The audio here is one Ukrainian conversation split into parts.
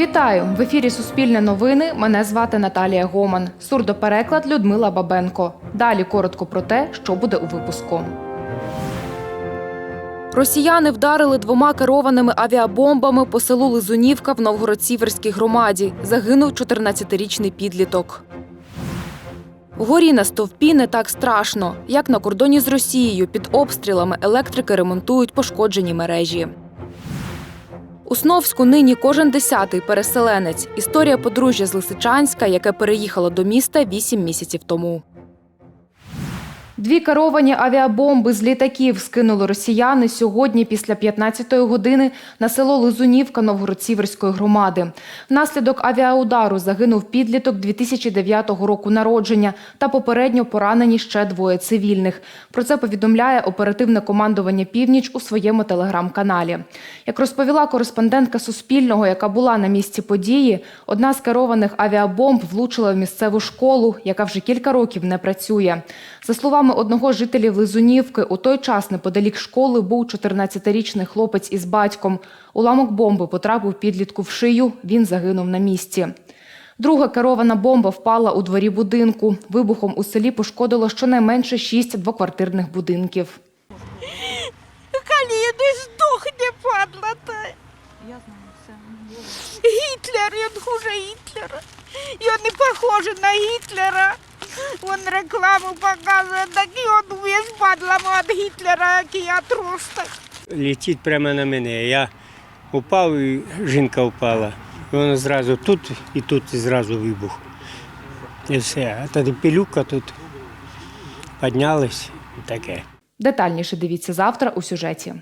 Вітаю в ефірі Суспільне новини. Мене звати Наталія Гоман. Сурдопереклад Людмила Бабенко. Далі коротко про те, що буде у випуску. Росіяни вдарили двома керованими авіабомбами по селу Лизунівка в Новгород-Сіверській громаді. Загинув 14-річний підліток. Вгорі на стовпі не так страшно. Як на кордоні з Росією під обстрілами електрики ремонтують пошкоджені мережі. У Сновську нині кожен десятий переселенець. Історія подружжя з Лисичанська, яке переїхало до міста вісім місяців тому. Дві керовані авіабомби з літаків скинули росіяни сьогодні після 15-ї години на село Лизунівка Новгород-Сіверської громади. Внаслідок авіаудару загинув підліток 2009 року народження та попередньо поранені ще двоє цивільних. Про це повідомляє оперативне командування Північ у своєму телеграм-каналі. Як розповіла кореспондентка Суспільного, яка була на місці події, одна з керованих авіабомб влучила в місцеву школу, яка вже кілька років не працює. За словами одного з жителів Лизунівки, у той час неподалік школи був 14-річний хлопець із батьком. Уламок бомби потрапив підлітку в шию. Він загинув на місці. Друга керована бомба впала у дворі будинку. Вибухом у селі пошкодило щонайменше шість двоквартирних будинків. Коли не здохне, падла та. Я знаю все. Гітлер, він хуже Гітлера. Він не похожий на Гітлера. Він рекламу показує, такий він весь падла від Гітлера, який я летить прямо на мене. Я упав і жінка впала. І воно зразу тут і тут і зразу вибух. І все. А тоді пилюка тут піднялась і таке. Детальніше дивіться завтра у сюжеті.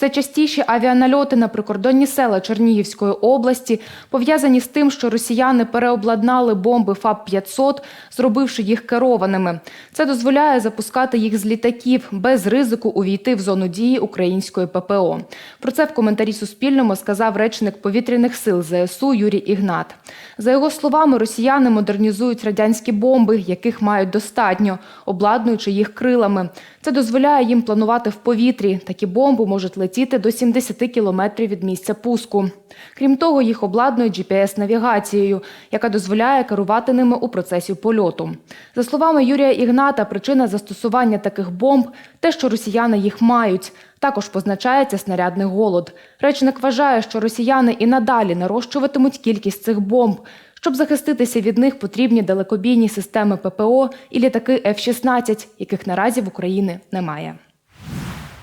Все частіші авіанальоти на прикордонні села Чернігівської області пов'язані з тим, що росіяни переобладнали бомби ФАБ-500, зробивши їх керованими. Це дозволяє запускати їх з літаків без ризику увійти в зону дії української ППО. Про це в коментарі Суспільному сказав речник повітряних сил ЗСУ Юрій Ігнат. За його словами, росіяни модернізують радянські бомби, яких мають достатньо, обладнуючи їх крилами. Це дозволяє їм планувати в повітрі. Такі бомби можуть летіти до 70 кілометрів від місця пуску. Крім того, їх обладнують GPS-навігацією, яка дозволяє керувати ними у процесі польоту. За словами Юрія Ігната, причина застосування таких бомб те, що росіяни їх мають. Також позначається снарядний голод. Речник вважає, що росіяни і надалі нарощуватимуть кількість цих бомб. Щоб захиститися від них, потрібні далекобійні системи ППО і літаки F-16, яких наразі в Україні немає.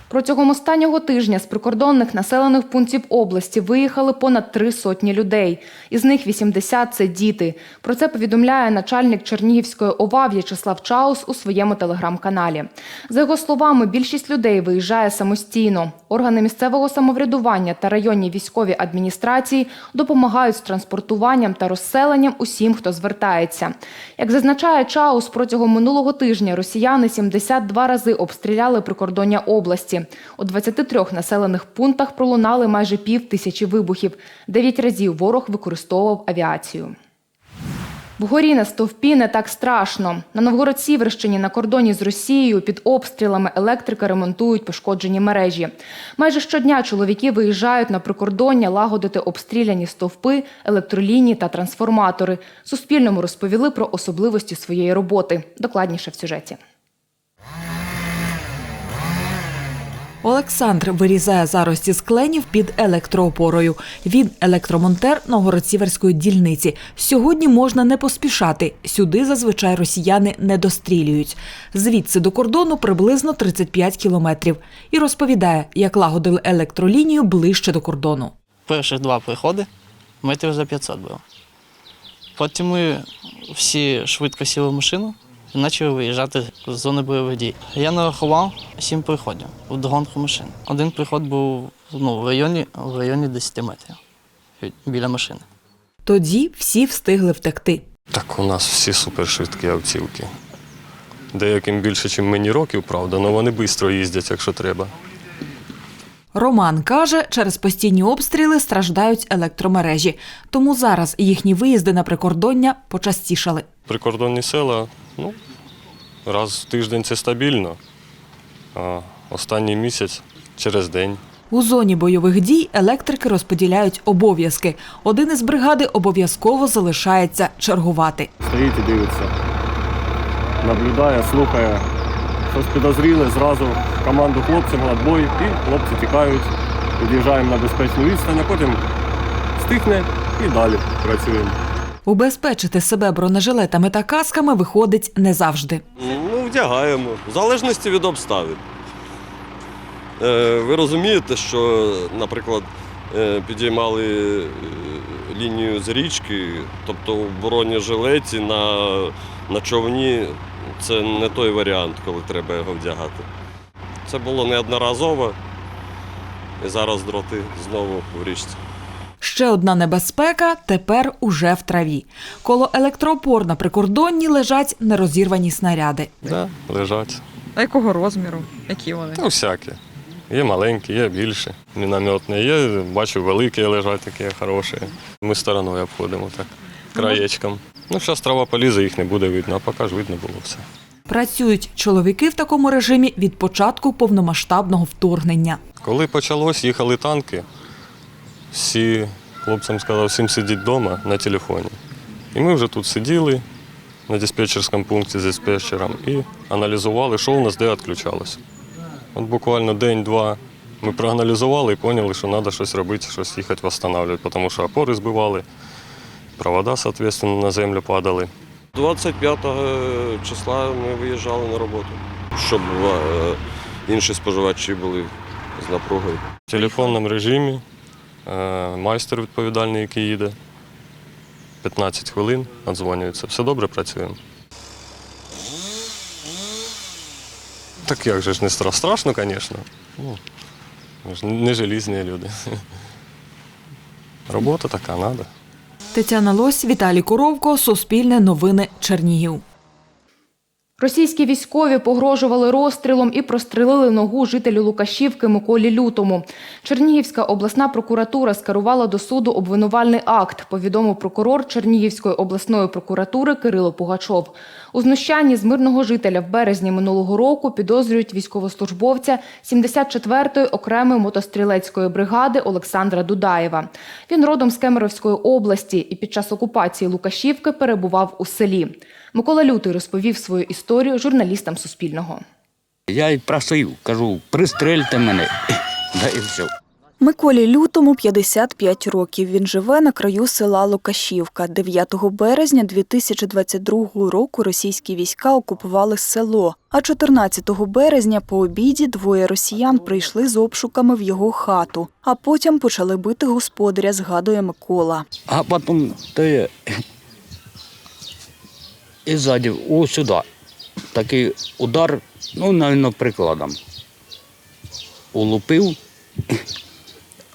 Протягом останнього тижня з прикордонних населених пунктів області виїхали понад три сотні людей. Із них 80 – це діти. Про це повідомляє начальник Чернігівської ОВА В'ячеслав Чаус у своєму телеграм-каналі. За його словами, більшість людей виїжджає самостійно. Органи місцевого самоврядування та районні військові адміністрації допомагають з транспортуванням та розселенням усім, хто звертається. Як зазначає Чаус, протягом минулого тижня росіяни 72 рази обстріляли прикордоння області. У 23 населених пунктах пролунали майже пів тисячі вибухів. Дев'ять разів ворог використовував авіацію. Вгорі на стовпі не так страшно. На Новгород-Сіверщині на кордоні з Росією під обстрілами електрики ремонтують пошкоджені мережі. Майже щодня чоловіки виїжджають на прикордоння лагодити обстріляні стовпи, електролінії та трансформатори. Суспільному розповіли про особливості своєї роботи. Докладніше в сюжеті. Олександр вирізає зарості з кленів під електроопорою. Він електромонтер Новгород-Сіверської дільниці. Сьогодні можна не поспішати. Сюди зазвичай росіяни не дострілюють. Звідси до кордону приблизно 35 кілометрів. І розповідає, як лагодили електролінію ближче до кордону. Перших два приходи метрів за 500 було. Потім ми всі швидко сіли в машину почали виїжджати з зони бойових дій. Я нарахував сім приходів в догонку машин. Один приход був ну, в, районі, в районі 10 метрів біля машини. Тоді всі встигли втекти. Так у нас всі супершвидкі автівки. Деяким більше, ніж мені років, правда, але вони швидко їздять, якщо треба. Роман каже, через постійні обстріли страждають електромережі. Тому зараз їхні виїзди на прикордоння почастішали. Прикордонні села, ну, раз в тиждень це стабільно, а останній місяць через день. У зоні бойових дій електрики розподіляють обов'язки. Один із бригади обов'язково залишається чергувати. Стоїть і дивиться. Наблюдає, слухає. Щось підозріле, зразу команду хлопцям, отбой, і хлопці тікають. Під'їжджаємо на безпечну відстань, а потім стихне і далі працюємо. Убезпечити себе бронежилетами та касками виходить не завжди. Ну, вдягаємо, в залежності від обставин. Е, ви розумієте, що, наприклад, е, підіймали е, лінію з річки, тобто в бронежилеті на, на човні це не той варіант, коли треба його вдягати. Це було неодноразово, і зараз дроти знову в річці. Ще одна небезпека тепер уже в траві. Коло електроопор на прикордонні лежать нерозірвані снаряди. Да, лежать. А якого розміру? Які вони? Ну, всякі. Є маленькі, є більші. Мінометні, є, бачу, великі лежать такі хороші. Ми стороною обходимо так, краєчком. Ну, зараз трава полізе, їх не буде видно, а поки ж видно було все. Працюють чоловіки в такому режимі від початку повномасштабного вторгнення. Коли почалось, їхали танки, всі хлопцям сказав, всім сидіть вдома на телефоні. І ми вже тут сиділи на диспетчерському пункті з диспетчером і аналізували, що у нас де відключалося. От буквально день-два ми проаналізували і поняли, що треба щось робити, щось їхати встановлювати, тому що опори збивали, провода, соответственно, на землю падали. 25 числа ми виїжджали на роботу, щоб е, інші споживачі були з напругою. В телефонному режимі майстер відповідальний, який їде. 15 хвилин надзвонюється. Все добре працюємо. Так як же ж не страшно? Звісно. Ну, не желізні люди. Робота така, треба. Тетяна Лось, Віталій Коровко, Суспільне новини Чернігів. Російські військові погрожували розстрілом і прострелили ногу жителю Лукашівки Миколі Лютому. Чернігівська обласна прокуратура скерувала до суду обвинувальний акт, повідомив прокурор Чернігівської обласної прокуратури Кирило Пугачов. У знущанні з мирного жителя в березні минулого року підозрюють військовослужбовця 74-ї окремої мотострілецької бригади Олександра Дудаєва. Він родом з Кемеровської області і під час окупації Лукашівки перебував у селі. Микола Лютий розповів свою історію журналістам Суспільного. Я й просив, кажу, пристрельте мене. Да і все. Миколі Лютому 55 років. Він живе на краю села Лукашівка. 9 березня 2022 року російські війська окупували село. А 14 березня по обіді двоє росіян прийшли з обшуками в його хату, а потім почали бити господаря, згадує Микола. А потім те і ззаді, о сюди. Такий удар, ну, навіть прикладом. Улупив,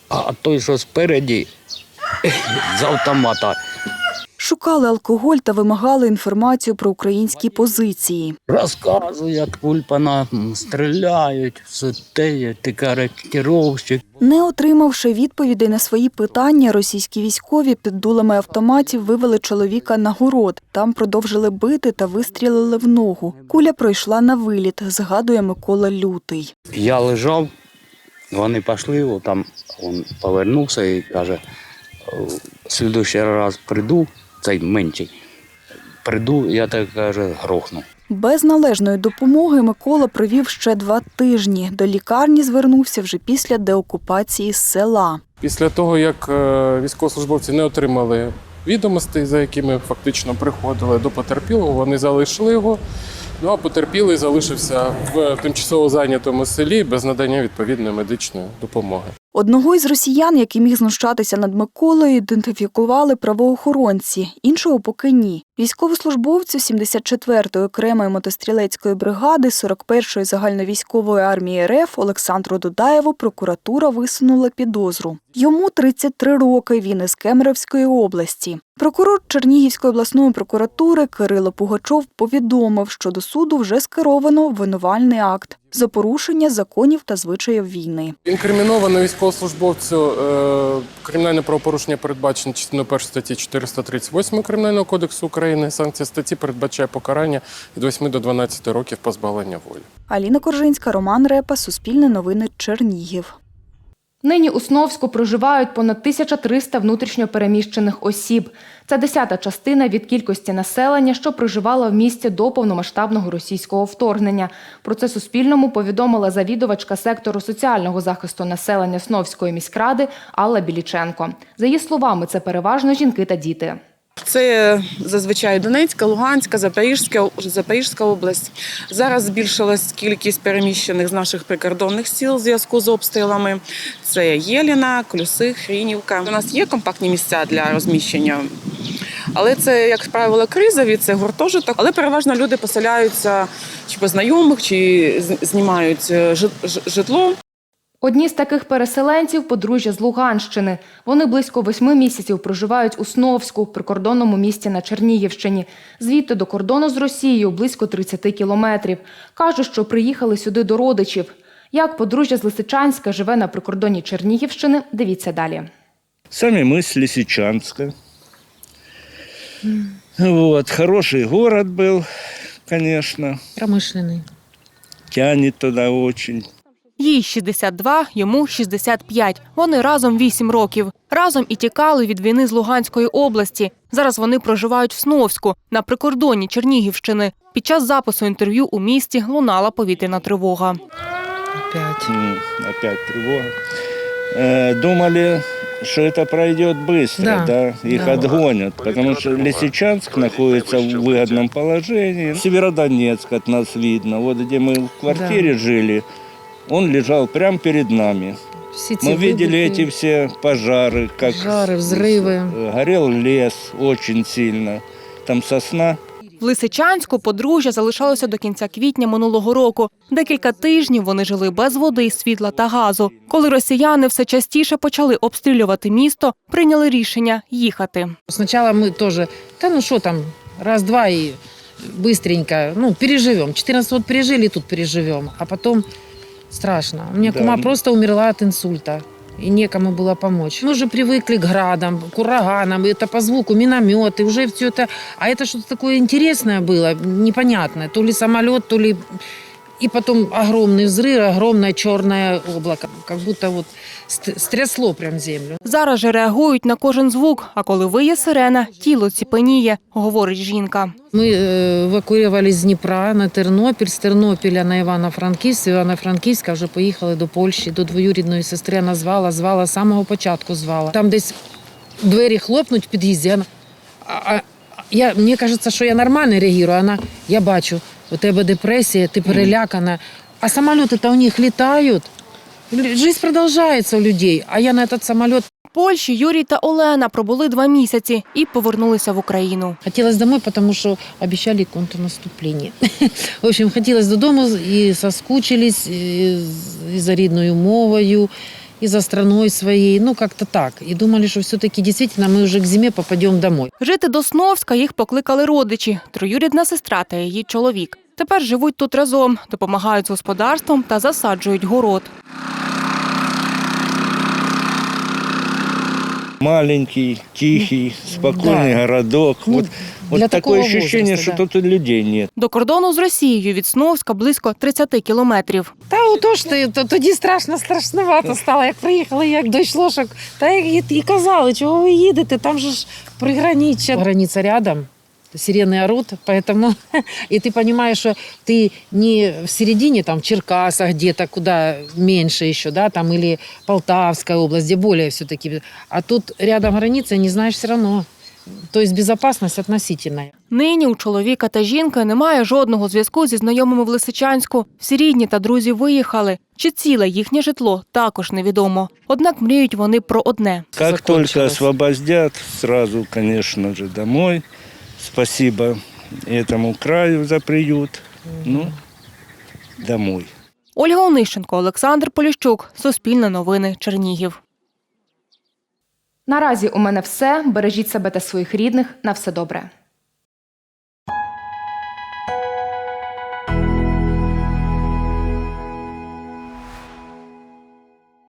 а той, що спереді, з автомата. Шукали алкоголь та вимагали інформацію про українські позиції. Розказує, як Ульпана стріляють, все те, ти коректировщик. Не отримавши відповідей на свої питання, російські військові під дулами автоматів вивели чоловіка на город. Там продовжили бити та вистрілили в ногу. Куля пройшла на виліт, згадує Микола Лютий. Я лежав, вони пішли, там він повернувся і каже, в слідуючий раз прийду, цей менший, прийду, я так каже, грохну. Без належної допомоги Микола провів ще два тижні. До лікарні звернувся вже після деокупації села. Після того, як е, військовослужбовці не отримали відомостей, за якими фактично приходили до потерпілого, вони залишили його. Ну а потерпілий залишився в тимчасово зайнятому селі без надання відповідної медичної допомоги. Одного із росіян, який міг знущатися над Миколою, ідентифікували правоохоронці, іншого поки ні. Військовослужбовцю 74-ї окремої мотострілецької бригади 41-ї загальновійськової армії РФ Олександру Дудаєву прокуратура висунула підозру. Йому 33 роки. Він із Кемеровської області. Прокурор Чернігівської обласної прокуратури Кирило Пугачов повідомив, що до суду вже скеровано обвинувальний акт за порушення законів та звичаїв війни. Інкриміновано військовослужбовцю е, кримінальне правопорушення передбачено частиною 1 статті 438 Кримінального кодексу України. Санкція статті передбачає покарання від 8 до 12 років позбавлення волі. Аліна Коржинська, Роман Репа, Суспільне новини Чернігів. Нині у Сновську проживають понад 1300 внутрішньопереміщених осіб. Це десята частина від кількості населення, що проживало в місті до повномасштабного російського вторгнення. Про це Суспільному повідомила завідувачка сектору соціального захисту населення Сновської міськради Алла Біліченко. За її словами, це переважно жінки та діти. Це зазвичай Донецька, Луганська, Запорізька, Запорізька область. Зараз збільшилась кількість переміщених з наших прикордонних сіл в зв'язку з обстрілами. Це Єліна, Клюси, Хрінівка. У нас є компактні місця для розміщення. Але це, як правило, кризові, це гуртожиток. Але переважно люди поселяються чи по знайомих, чи знімають е, житло. Одні з таких переселенців подружжя з Луганщини. Вони близько восьми місяців проживають у Сновську, прикордонному місті на Чернігівщині. Звідти до кордону з Росією близько 30 кілометрів. Кажуть, що приїхали сюди до родичів. Як подружжя з Лисичанська живе на прикордоні Чернігівщини, дивіться далі. Сами мы с Лисичанска. Вот, хороший город был, конечно. Промишлений. Тянет туда очень. Їй 62, йому 65. Вони разом 8 років. Разом і тікали від війни з Луганської області. Зараз вони проживають в Сновську на прикордонні Чернігівщини. Під час запису інтерв'ю у місті лунала повітряна тривога. Опять. М, Опять тревога. Э, Думали, что это пройдет быстро, Да, да, их да. отгонят, потому что Лисичанск находится в выгодном положении. Северодонецк от нас видно, вот где мы в квартире жили, он лежал прямо перед нами. Всі ці Мы видели вибухи, эти все пожары, как пожари, взриви. э, горел лес очень сильно. Там сосна. В Лисичанську подружжя залишалося до кінця квітня минулого року. Декілька тижнів вони жили без води, світла та газу. Коли росіяни все частіше почали обстрілювати місто, прийняли рішення їхати. Сначала мы тоже, да ну что там, раз-два и быстренько, ну, переживем. 14 вот пережили, тут переживем. А потом страшно. У меня Да. кума просто умерла от инсульта. И некому было помочь. Мы уже привыкли к градам, к ураганам, это по звуку, минометы, уже все это. А это что-то такое интересное было, непонятное. То ли самолет, то ли... И потом огромный взрыв, огромное черное облако. Как будто вот ст- стрясло прям землю. Зараз же реагують на кожен звук, а коли виє сирена, тіло ціпеніє, говорить жінка. Мы э, эвакуировались с Дніпра на Тернопіль, з Тернопіля на Івано-Франківськ, з Івано-Франківська вже поїхали до Польщі, до двоюрідної сестри. Вона звала, звала, з самого початку звала. Там десь двері хлопнуть в під'їзді. Вона, а, а, я, мені кажеться, що я нормально реагую. Вона, я бачу, у тебе депресія, ти перелякана. А самоліти-то у них літають. Жизнь продовжується у людей, а я на этот самоліт В Польщі Юрій та Олена пробули два місяці і повернулися в Україну. Хотелось домой, потому что обещали контрнаступление. В общем, хотелось додому і соскучились і, за рідною мовою, і за страною своєю. Ну, как-то так. І думали, що все-таки дійсно ми вже к зимі попадемо домой. Жити до Сновська їх покликали родичі, троюрідна сестра та її чоловік. Тепер живуть тут разом, допомагають з господарством та засаджують город. Маленький, тихий, спокойный Да. городок. Ну, вот для вот такое такого ощущение, да. тут людей нет. До кордону з Росією від Сновська близько 30 кілометрів. Та отож ти, то, тоді страшно, страшновато стало, як приїхали, як дійшло, що та і, і казали, чого ви їдете, там же ж приграниччя. Границя рядом, сирены орут, поэтому и ты понимаешь, что ты не в середине, там, в Черкасах где-то, куда меньше еще, да, там, или Полтавская область, где более все-таки, а тут рядом граница, не знаешь все равно. То есть безопасность относительная. Нині у чоловіка та жінки немає жодного зв'язку зі знайомими в Лисичанську. Всі рідні та друзі виїхали. Чи ціле їхнє житло також невідомо. Однак мріють вони про одне. Как только Закончилось. освободят, сразу, конечно же, домой. Спасибо этому краю за приют. Ну, домой. Ольга Онищенко, Олександр Поліщук, Суспільне новини, Чернігів. Наразі у мене все. Бережіть себе та своїх рідних. На все добре.